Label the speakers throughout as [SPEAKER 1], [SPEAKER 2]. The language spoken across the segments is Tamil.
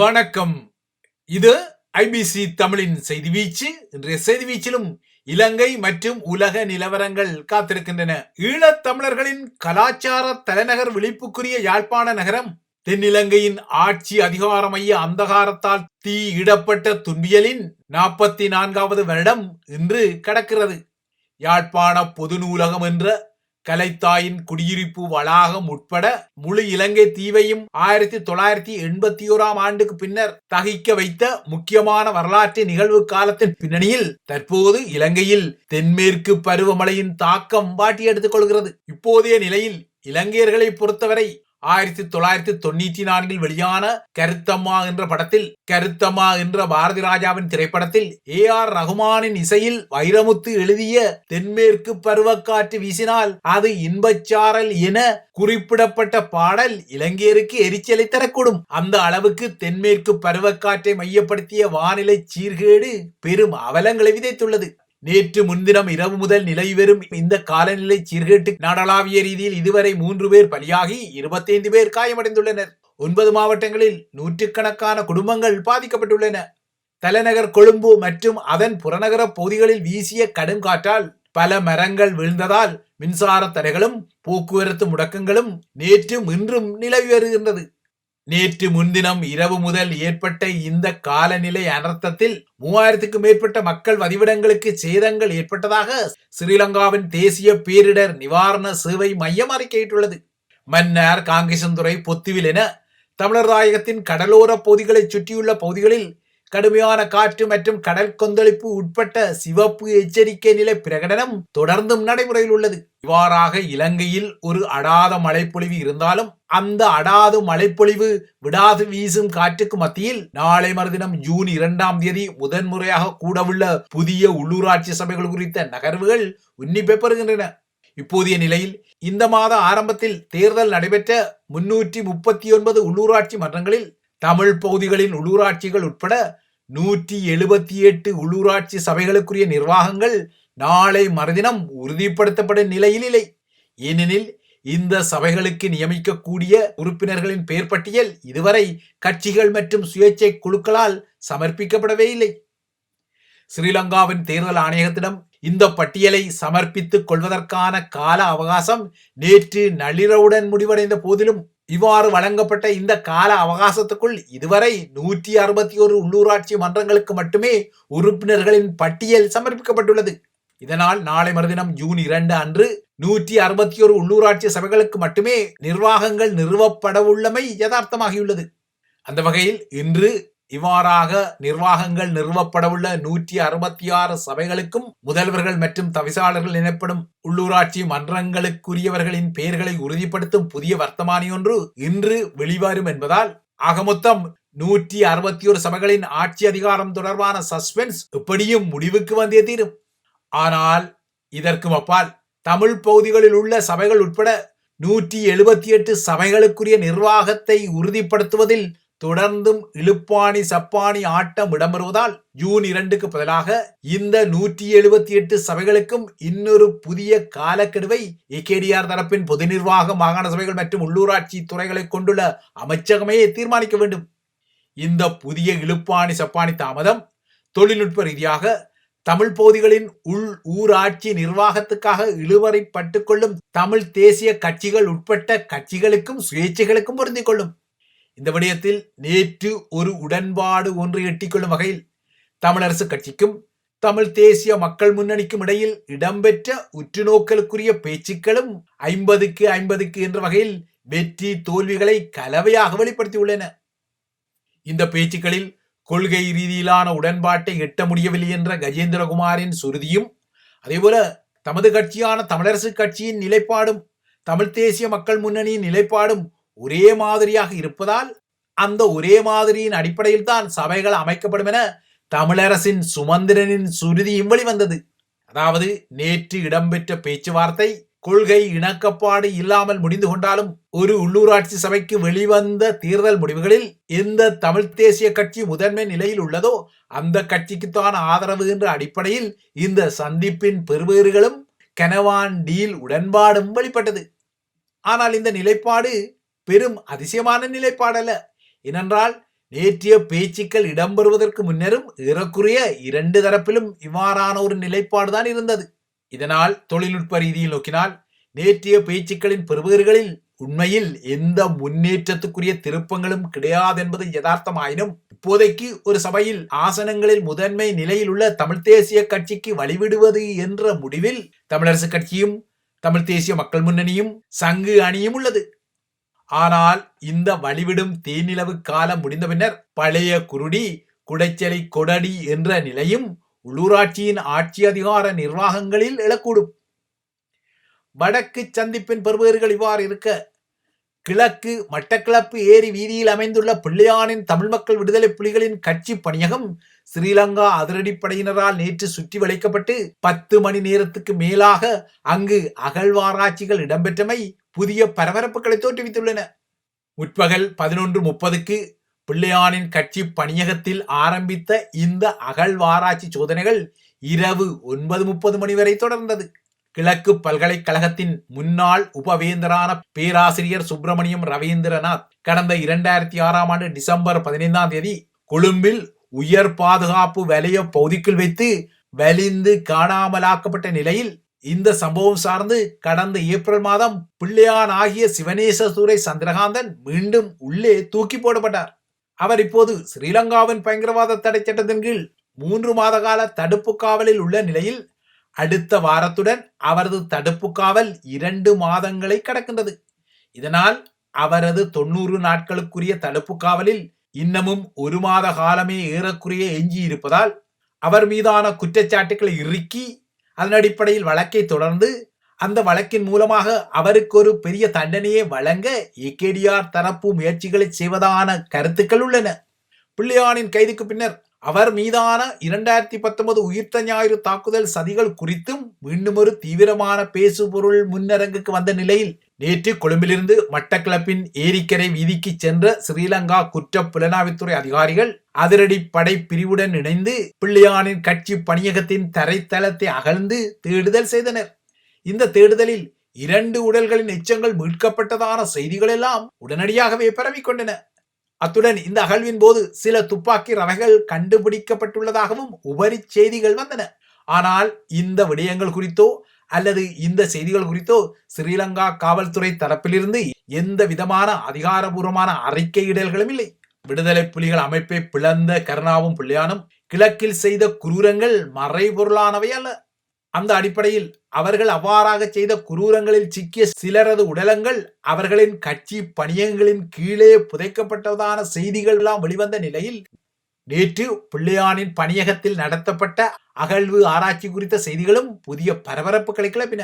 [SPEAKER 1] வணக்கம். இது ஐபிசி தமிழின் செய்தி வீச்சு. இன்றைய செய்தி வீச்சிலும் இலங்கை மற்றும் உலக நிலவரங்கள் காத்திருக்கின்றன. ஈழத் தமிழர்களின் கலாச்சார தலைநகர் விழிப்புக்குரிய யாழ்ப்பாண நகரம் தென்னிலங்கையின் ஆட்சி அதிகார மைய அந்தகாரத்தால் தீ இடப்பட்ட துன்பியலின் நாற்பத்தி நான்காவது வருடம் இன்று கடக்கிறது. யாழ்ப்பாண பொது நூலகம் என்ற கலைத்தாயின் குடியிருப்பு வளாகம் உட்பட முழு இலங்கை தீவையும் ஆயிரத்தி தொள்ளாயிரத்தி எண்பத்தி ஓராம் ஆண்டுக்கு பின்னர் தகிக்க வைத்த முக்கியமான வரலாற்று நிகழ்வு காலத்தின் பின்னணியில் தற்போது இலங்கையில் தென்மேற்கு பருவமழையின் தாக்கம் வாட்டி எடுத்துக் கொள்கிறது. இப்போதைய நிலையில் இலங்கையர்களை பொறுத்தவரை ஆயிரத்தி தொள்ளாயிரத்தி தொண்ணூற்றி நான்கில் வெளியான கருத்தம்மா என்ற படத்தில் கருத்தம்மா என்ற பாரதி ராஜாவின் திரைப்படத்தில் ஏ ஆர் ரகுமானின் இசையில் வைரமுத்து எழுதிய தென்மேற்கு பருவக்காற்று வீசினால் அது இன்பச்சாரல் என குறிப்பிடப்பட்ட பாடல் இலங்கையருக்கு எரிச்சலை தரக்கூடும். அந்த அளவுக்கு தென்மேற்கு பருவக்காற்றை மையப்படுத்திய வானிலை சீர்கேடு பெரும் அவலங்களை விதைத்துள்ளது. நேற்று முன்தினம் இரவு முதல் நிலவி வரும் இந்த காலநிலை சீர்கேட்டு நாடளாவிய ரீதியில் இதுவரை மூன்று பேர் பலியாகி இருபத்தைந்து பேர் காயமடைந்துள்ளனர். ஒன்பது மாவட்டங்களில் நூற்றுக்கணக்கான குடும்பங்கள் பாதிக்கப்பட்டுள்ளன. தலைநகர் கொழும்பு மற்றும் அதன் புறநகர பகுதிகளில் வீசிய கடும் காற்றால் பல மரங்கள் விழுந்ததால் மின்சார தடைகளும் போக்குவரத்து முடக்கங்களும் நேற்றும் இன்றும் நிலவி வருகின்றது. நேற்று முன்தினம் இரவு முதல் ஏற்பட்ட இந்த காலநிலை அனர்த்தத்தில் மூவாயிரத்துக்கும் மேற்பட்ட மக்கள் வதிவிடங்களுக்கு சேதங்கள் ஏற்பட்டதாக ஸ்ரீலங்காவின் தேசிய பேரிடர் நிவாரண சேவை மையம் அறிக்கையிட்டுள்ளது. மன்னார் காங்கேசந்துறை பொத்துவில் என தமிழர் தாயகத்தின் கடலோர பகுதிகளைச் சுற்றியுள்ள பகுதிகளில் கடுமையான காற்று மற்றும் கடல் கொந்தளிப்பு உட்பட்ட சிவப்பு எச்சரிக்கை நிலை பிரகடனம் தொடர்ந்தும் நடைமுறையில் உள்ளது. இவ்வாறாக இலங்கையில் ஒரு அடாத மழைப்பொழிவு இருந்தாலும் அந்த அடாது மழைப்பொழிவு விடாது வீசும் காற்றுக்கு மத்தியில் நாளை மறுதினம் ஜூன் இரண்டாம் தேதி முதன்முறையாக கூடவுள்ள புதிய உள்ளூராட்சி சபைகள் குறித்த நகர்வுகள் உன்னிப்பை பெறுகின்றன இப்போதைய நிலையில் இந்த மாத ஆரம்பத்தில் தேர்தல் நடைபெற்ற முன்னூற்றி முப்பத்தி ஒன்பது உள்ளூராட்சி மன்றங்களில் தமிழ் பகுதிகளின் உள்ளூராட்சிகள் உட்பட நூற்றி எழுபத்தி எட்டு உள்ளூராட்சி சபைகளுக்குரிய நிர்வாகங்கள் நாளை மறுதினம் உறுதிப்படுத்தப்படும் நிலையில் இல்லை. ஏனெனில் இந்த சபைகளுக்கு நியமிக்கக்கூடிய உறுப்பினர்களின் பெயர் பட்டியல் இதுவரை கட்சிகள் மற்றும் சுயேட்சை குழுக்களால் சமர்ப்பிக்கப்படவே இல்லை. ஸ்ரீலங்காவின் தேர்தல் ஆணையகத்திடம் இந்த பட்டியலை சமர்ப்பித்துக் கொள்வதற்கான கால அவகாசம் நேற்று நள்ளிரவுடன் முடிவடைந்த போதிலும் இவ்வாறு வழங்கப்பட்ட இந்த கால அவகாசத்துக்குள் இதுவரை நூற்றி அறுபத்தி ஒரு உள்ளூராட்சி மன்றங்களுக்கு மட்டுமே உறுப்பினர்களின் பட்டியல் சமர்ப்பிக்கப்பட்டுள்ளது. இதனால் நாளை மறுதினம் ஜூன் இரண்டு அன்று நூற்றி அறுபத்தி ஒரு உள்ளூராட்சி சபைகளுக்கு மட்டுமே நிர்வாகங்கள் நிறுவப்பட உள்ளமை யதார்த்தமாகியுள்ளது. அந்த வகையில் இன்று இவ்வாறாக நிர்வாகங்கள் நிறுவப்படவுள்ள நூற்றி அறுபத்தி ஆறு சபைகளுக்கும் முதல்வர்கள் மற்றும் தவிசாளர்கள் எனப்படும் உள்ளூராட்சி மன்றங்களுக்குரியவர்களின் பெயர்களை உறுதிப்படுத்தும் புதிய வர்த்தமானி ஒன்று இன்று வெளிவரும் என்பதால் ஆக மொத்தம் நூற்றி அறுபத்தி ஒரு சபைகளின் ஆட்சி அதிகாரம் தொடர்பான சஸ்பென்ஸ் எப்படியும் முடிவுக்கு வந்தே தீரும். ஆனால் இதற்கும் அப்பால் தமிழ் பகுதிகளில் உள்ள சபைகள் உட்பட நூற்றி எழுபத்தி எட்டு சபைகளுக்குரிய நிர்வாகத்தை உறுதிப்படுத்துவதில் தொடர்ந்தும் இழுப்பாணி சப்பாணி ஆட்டம் இடம்பெறுவதால் ஜூன் இரண்டுக்கு பதிலாக இந்த நூற்றி எழுபத்தி எட்டு சபைகளுக்கும் இன்னொரு புதிய காலக்கெடுவை ஏகேடிஆர் தரப்பின் பொது நிர்வாக மாகாண சபைகள் மற்றும் உள்ளூராட்சி துறைகளை கொண்டுள்ள அமைச்சகமே தீர்மானிக்க வேண்டும். இந்த புதிய இழுப்பாணி சப்பாணி தாமதம் தொழில்நுட்ப ரீதியாக தமிழ் பகுதிகளின் உள் ஊராட்சி நிர்வாகத்துக்காக இழுவரை பட்டுக்கொள்ளும் தமிழ் தேசிய கட்சிகள் உட்பட்ட கட்சிகளுக்கும் சுயேட்சைகளுக்கும் பொருந்திக் கொள்ளும். இந்த விடயத்தில் நேற்று ஒரு உடன்பாடு ஒன்று எட்டிக்கொள்ளும் வகையில் தமிழரசு கட்சிக்கும் தமிழ் தேசிய மக்கள் முன்னணிக்கும் இடையில் இடம்பெற்ற உற்றுநோக்கலுக்குரிய பேச்சுக்களும் ஐம்பதுக்கு ஐம்பதுக்கு என்ற வகையில் வெற்றி தோல்விகளை கலவையாக வெளிப்படுத்தியுள்ளன. இந்த பேச்சுக்களில் கொள்கை ரீதியிலான உடன்பாட்டை எட்ட முடியவில்லை என்ற கஜேந்திரகுமாரின் சுருதியும் அதேபோல தமது கட்சியான தமிழரசு கட்சியின் நிலைப்பாடும் தமிழ் தேசிய மக்கள் முன்னணியின் நிலைப்பாடும் ஒரே மாதிரியாக இருப்பதால் அந்த ஒரே மாதிரியின் அடிப்படையில் தான் சபைகள் அமைக்கப்படும் என தமிழரசின் சுமந்திரனின் சுருதியும் வெளிவந்தது. அதாவது நேற்று இடம்பெற்ற பேச்சுவார்த்தை கொள்கை இணக்கப்பாடு இல்லாமல் முடிந்து கொண்டாலும் ஒரு உள்ளூராட்சி சபைக்கு வெளிவந்த தேர்தல் முடிவுகளில் எந்த தமிழ் தேசிய கட்சி முதன்மை நிலையில் உள்ளதோ அந்த கட்சிக்குத்தான் ஆதரவு என்ற அடிப்படையில் இந்த சந்திப்பின் பெறுபேறுகளும் கனவான் டீல் உடன்பாடும் வெளிப்பட்டது. ஆனால் இந்த நிலைப்பாடு பெரும் அதிசயமான நிலைப்பாடல்ல. ஏனென்றால் நேற்றைய பேச்சுக்கள் இடம்பெறுவதற்கு முன்னரும் ஏறக்குறைய இரண்டு தரப்பிலும் இவ்வாறான ஒரு நிலைப்பாடுதான் இருந்தது. இதனால் தொழில்நுட்ப ரீதியில் நோக்கினால் நேற்றைய பேச்சுக்களின் பெறுபவர்களில் உண்மையில் எந்த முன்னேற்றத்துக்குரிய திருப்பங்களும் கிடையாது என்பது யதார்த்தமாயினும் இப்போதைக்கு ஒரு சபையில் ஆசனங்களில் முதன்மை நிலையில் உள்ள தமிழ் தேசிய கட்சிக்கு வழிவிடுவது என்ற முடிவில் தமிழரசு கட்சியும் தமிழ் தேசிய மக்கள் முன்னணியும் சங்கு அணியும் உள்ளது. ஆனால் இந்த வழிவிடும் தீநிலவு காலம் முடிந்த பின்னர் பழைய குருடி குடைச்சலை கொடடி என்ற நிலையும் உள்ளூராட்சியின் ஆட்சி அதிகார நிர்வாகங்களில் எழக்கூடும் வடக்கு சந்திப்பின் பெறுபவர்கள் இவ்வாறு இருக்க கிழக்கு மட்டக்கிளப்பு ஏரி வீதியில் அமைந்துள்ள பிள்ளையானின் தமிழ் மக்கள் விடுதலை புலிகளின் கட்சி பணியகம் ஸ்ரீலங்கா அதிரடிப்படையினரால் நேற்று சுற்றி வளைக்கப்பட்டு பத்து மணி நேரத்துக்கு மேலாக அங்கு அகழ்வாராய்ச்சிகள் இடம்பெற்றமை புதிய பரபரப்புகளை தோற்றுவித்துள்ளன. முற்பகல் பதினொன்று முப்பதுக்கு பிள்ளையானின் கட்சி பணியகத்தில் ஆரம்பித்த இந்த அகழ்வாராய்ச்சி சோதனைகள் இரவு ஒன்பது முப்பது மணி வரை தொடர்ந்தது. கிழக்கு பல்கலைக்கழகத்தின் முன்னாள் உபவேந்தரான பேராசிரியர் சுப்பிரமணியம் ரவீந்திரநாத் கடந்த இரண்டாயிரத்தி ஆறாம் ஆண்டு டிசம்பர் பதினைந்தாம் தேதி கொழும்பில் உயர் பாதுகாப்பு வலய பகுதிக்குள் வைத்து வலிந்து காணாமலாக்கப்பட்ட நிலையில் இந்த சம்பவம் சார்ந்து கடந்த ஏப்ரல் மாதம் பிள்ளையான் ஆகிய சிவனேசதுரை சந்திரகாந்தன் மீண்டும் உள்ளே தூக்கி போடப்பட்டார். அவர் இப்போது ஸ்ரீலங்காவின் பயங்கரவாத தடை சட்டத்தின் கீழ் மூன்று மாத கால தடுப்பு காவலில் உள்ள நிலையில் அடுத்த வாரத்துடன் அவரது தடுப்பு காவல் இரண்டு மாதங்களை கடக்கின்றது. இதனால் அவரது தொண்ணூறு நாட்களுக்குரிய தடுப்பு காவலில் இன்னமும் ஒரு மாத காலமே ஏறக்குறைய எஞ்சி இருப்பதால் அவர் மீதான குற்றச்சாட்டுகளை இறுக்கி அதன் அடிப்படையில் வழக்கை தொடர்ந்து அந்த வழக்கின் மூலமாக அவருக்கு ஒரு பெரிய தண்டனையை வழங்க ஏகேடிஆர் தரப்பு முயற்சிகளை செய்வதான கருத்துக்கள் உள்ளன. பிள்ளையானின் கைதுக்கு பின்னர் அவர் மீதான இரண்டாயிரத்தி பத்தொன்பது உயிர்த்த ஞாயிறு தாக்குதல் சதிகள் குறித்தும் மீண்டும் ஒரு தீவிரமான பேசுபொருள் முன்னரங்குக்கு வந்த நிலையில் நேற்று கொழும்பிலிருந்து மட்டக்கிளப்பின் ஏரிக்கரை வீதிக்கு சென்ற ஸ்ரீலங்கா குற்ற புலனாய்வுத்துறை அதிகாரிகள் அதிரடி படை பிரிவுடன் இணைந்து பிள்ளையானின் கட்சி பணியகத்தின் தரைத்தளத்தை அகழ்ந்து தேடுதல் செய்தனர். இந்த தேடுதலில் இரண்டு உடல்களின் எச்சங்கள் மீட்கப்பட்டதான செய்திகள் எல்லாம் உடனடியாகவே பரவிக்கொண்டன அத்துடன் இந்த அகழ்வின் போது சில துப்பாக்கி ரவைகள் கண்டுபிடிக்கப்பட்டுள்ளதாகவும் உபரி செய்திகள் வந்தன. ஆனால் இந்த விடயங்கள் குறித்தோ அல்லது இந்த செய்திகள் குறித்தோ ஸ்ரீலங்கா காவல்துறை தரப்பிலிருந்து எந்த விதமான அதிகாரபூர்வமான அறிக்கையிடல்களும் இல்லை. விடுதலை புலிகள் அமைப்பை பிளந்த கருணாவும் பிள்ளையானும் கிழக்கில் செய்த குரூரங்கள் மறைபொருளானவை அல்ல. அந்த அடிப்படையில் அவர்கள் அவ்வாறாக செய்த குரூரங்களில் சிக்கிய சிலரது உடலங்கள் அவர்களின் கட்சி பணியங்களின் கீழே புதைக்கப்பட்டதான செய்திகள் எல்லாம் வெளிவந்த நிலையில் நேற்று பிள்ளையானின் பணியகத்தில் நடத்தப்பட்ட அகழ்வு ஆராய்ச்சி குறித்த செய்திகளும் புதிய பரபரப்புகளை கிளப்பின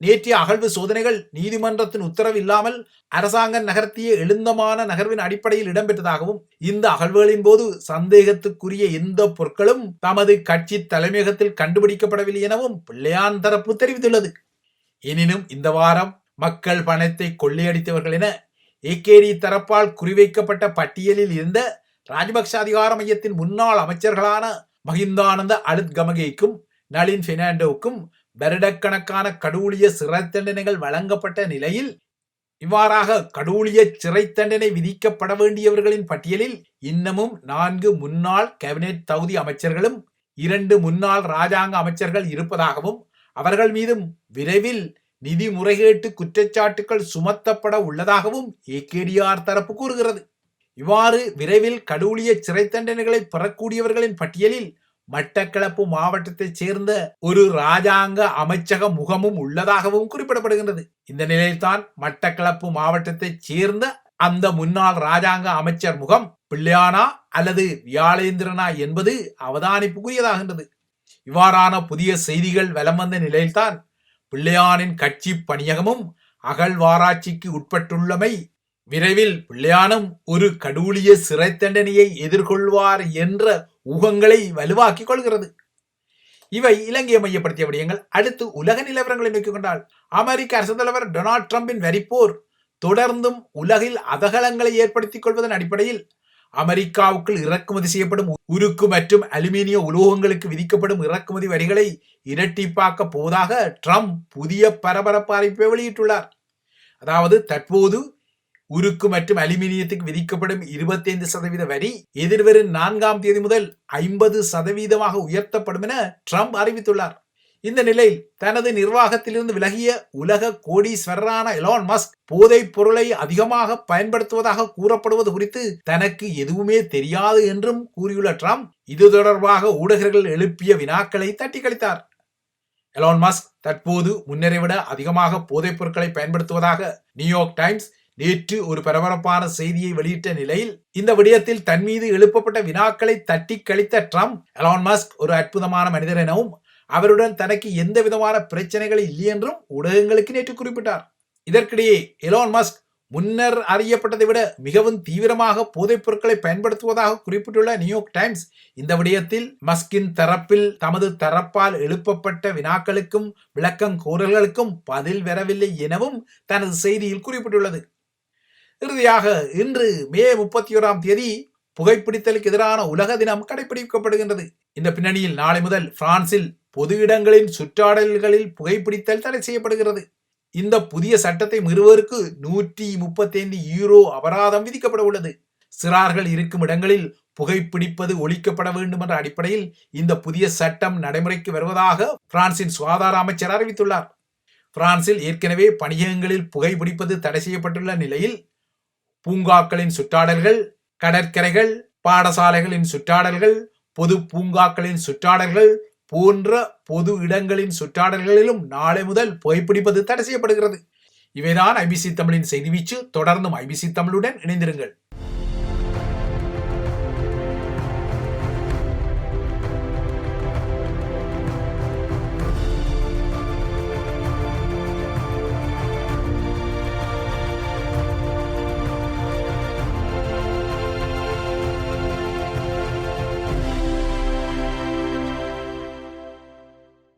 [SPEAKER 1] நேற்றைய அகழ்வு சோதனைகள் நீதிமன்றத்தின் உத்தரவு இல்லாமல் அரசாங்கம் நகர்த்திய எழுந்தமான நகர்வின் அடிப்படையில் இடம்பெற்றதாகவும் இந்த அகழ்வுகளின் போது சந்தேகத்துக்குரிய எந்த பொருட்களும் தமது கட்சி தலைமையகத்தில் கண்டுபிடிக்கப்படவில்லை எனவும் பிள்ளையான் தரப்பு தெரிவித்துள்ளது. எனினும் இந்த வாரம் மக்கள் பணத்தை கொள்ளையடித்தவர்கள் என ஏகேடி தரப்பால் குறிவைக்கப்பட்ட பட்டியலில் இருந்த ராஜபக்ச அதிகார மையத்தின் முன்னாள் அமைச்சர்களான மஹிந்தானந்த அலுத் கமகேக்கும் நளின் பெர்னாண்டோவுக்கும் வருடக்கணக்கான கடூழிய சிறை தண்டனைகள் வழங்கப்பட்ட நிலையில் இவ்வாறாக கடூழிய சிறை தண்டனை விதிக்கப்பட வேண்டியவர்களின் பட்டியலில் இன்னமும் நான்கு முன்னாள் கேபினெட் தகுதி அமைச்சர்களும் இரண்டு முன்னாள் ராஜாங்க அமைச்சர்கள் இருப்பதாகவும் அவர்கள் மீதும் விரைவில் நிதி முறைகேட்டு குற்றச்சாட்டுகள் சுமத்தப்பட உள்ளதாகவும் ஏகேடிஆர் தரப்பு கூறுகிறது. இவ்வாறு விரைவில் கடூழிய சிறை தண்டனைகளை பெறக்கூடியவர்களின் பட்டியலில் மட்டக்களப்பு மாவட்டத்தைச் சேர்ந்த ஒரு ராஜாங்க அமைச்சக முகமும் உள்ளதாகவும் குறிப்பிடப்படுகின்றது. இந்த நிலையில்தான் மட்டக்களப்பு மாவட்டத்தைச் சேர்ந்த அந்த முன்னாள் ராஜாங்க அமைச்சர் முகம் பிள்ளையானா அல்லது வியாழேந்திரனா என்பது அவதானிப்புக்குரியதாகின்றது. இவ்வாறான புதிய செய்திகள் வலம் வந்த நிலையில்தான் பிள்ளையானின் கட்சி பணியகமும் அகழ்வாராய்ச்சிக்கு உட்பட்டுள்ளமை விரைவில் பிள்ளையானும் ஒரு கடூழிய சிறை தண்டனையை எதிர்கொள்வார் என்ற ஊகங்களை வலுவாக்கிக் கொள்கிறது. இவை இலங்கையை மையப்படுத்திய விடயங்கள். அடுத்து உலக நிலவரங்களை நோக்கிக் கொண்டால் அமெரிக்க அரசு தலைவர் டொனால்ட் ட்ரம்பின் வரிப்போர் தொடர்ந்தும் உலகில் அதகலங்களை ஏற்படுத்திக் கொள்வதன் அடிப்படையில் அமெரிக்காவுக்குள் இறக்குமதி செய்யப்படும் உருக்கு மற்றும் அலுமினிய உலோகங்களுக்கு விதிக்கப்படும் இறக்குமதி வரிகளை இரட்டிப்பாக்க போவதாக ட்ரம்ப் புதிய பரபரப்பு அறிவிப்பை வெளியிட்டுள்ளார். அதாவது தற்போது உருக்கு மற்றும் அலுமினியத்துக்கு விதிக்கப்படும் 25% சதவீத வரி எதிர்வரும் நான்காம் தேதி முதல் ஐம்பது சதவீதமாக உயர்த்தப்படும் என ட்ரம்ப் அறிவித்துள்ளார். இந்த நிலையில் தனது நிர்வாகத்திலிருந்து விலகிய உலக கோடீஸ்வரரான எலான் மஸ்க் போதைப் பொருளை அதிகமாக பயன்படுத்துவதாக கூறப்படுவது குறித்து தனக்கு எதுவுமே தெரியாது என்றும் கூறியுள்ள ட்ரம்ப் இது தொடர்பாக ஊடகர்கள் எழுப்பிய வினாக்களை தட்டி கழித்தார் எலான் மஸ்க் தற்போது முன்னரை விட அதிகமாக போதைப் பொருட்களை பயன்படுத்துவதாக நியூயார்க் டைம்ஸ் நேற்று ஒரு பரபரப்பான செய்தியை வெளியிட்ட நிலையில் இந்த விடயத்தில் தன் மீது எழுப்பப்பட்ட வினாக்களை தட்டி கழித்த ட்ரம்ப் எலான் மஸ்க் ஒரு அற்புதமான மனிதர் எனவும் அவருடன் தனக்கு எந்த விதமான பிரச்சனைகள் இல்லை என்றும் ஊடகங்களுக்கு நேற்று குறிப்பிட்டார். இதற்கிடையே எலான் மஸ்க் முன்னர் அறியப்பட்டதை விட மிகவும் தீவிரமாக போதைப் பொருட்களை பயன்படுத்துவதாக குறிப்பிட்டுள்ள நியூயார்க் டைம்ஸ் இந்த விடயத்தில் மஸ்கின் தரப்பில் தமது தரப்பால் எழுப்பப்பட்ட வினாக்களுக்கும் விளக்கம் கோரல்களுக்கும் பதில் வரவில்லை எனவும் தனது செய்தியில் குறிப்பிட்டுள்ளது. இறுதியாக இன்று மே முப்பத்தி ஓராம் தேதி புகைப்பிடித்தலுக்கு எதிரான உலக தினம் கடைபிடிக்கப்படுகின்றது. இந்த பின்னணியில் நாளை முதல் பிரான்சில் பொது இடங்களின் சுற்றாடல்களில் புகைப்பிடித்தல் தடை செய்யப்படுகிறது. இந்த புதிய சட்டத்தை மீறுவதற்கு நூற்றி முப்பத்தைந்து யூரோ அபராதம் விதிக்கப்பட உள்ளது. சிறார்கள் இருக்கும் இடங்களில் புகைப்பிடிப்பது ஒழிக்கப்பட வேண்டும் என்ற அடிப்படையில் இந்த புதிய சட்டம் நடைமுறைக்கு வருவதாக பிரான்சின் சுகாதார அமைச்சர் அறிவித்துள்ளார். பிரான்சில் ஏற்கனவே பணியகங்களில் புகைப்பிடிப்பது தடை செய்யப்பட்டுள்ள நிலையில் பூங்காக்களின் சுற்றாடல்கள் கடற்கரைகள் பாடசாலைகளின் சுற்றாடல்கள் பொது பூங்காக்களின் சுற்றாடல்கள் போன்ற பொது இடங்களின் சுற்றாடல்களிலும் நாளை முதல் புகைப்பிடிப்பது தடை செய்யப்படுகிறது. இவைதான் ஐபிசி தமிழின் செய்தி வீச்சு. தொடர்ந்தும் ஐபிசி தமிழுடன் இணைந்திருங்கள்.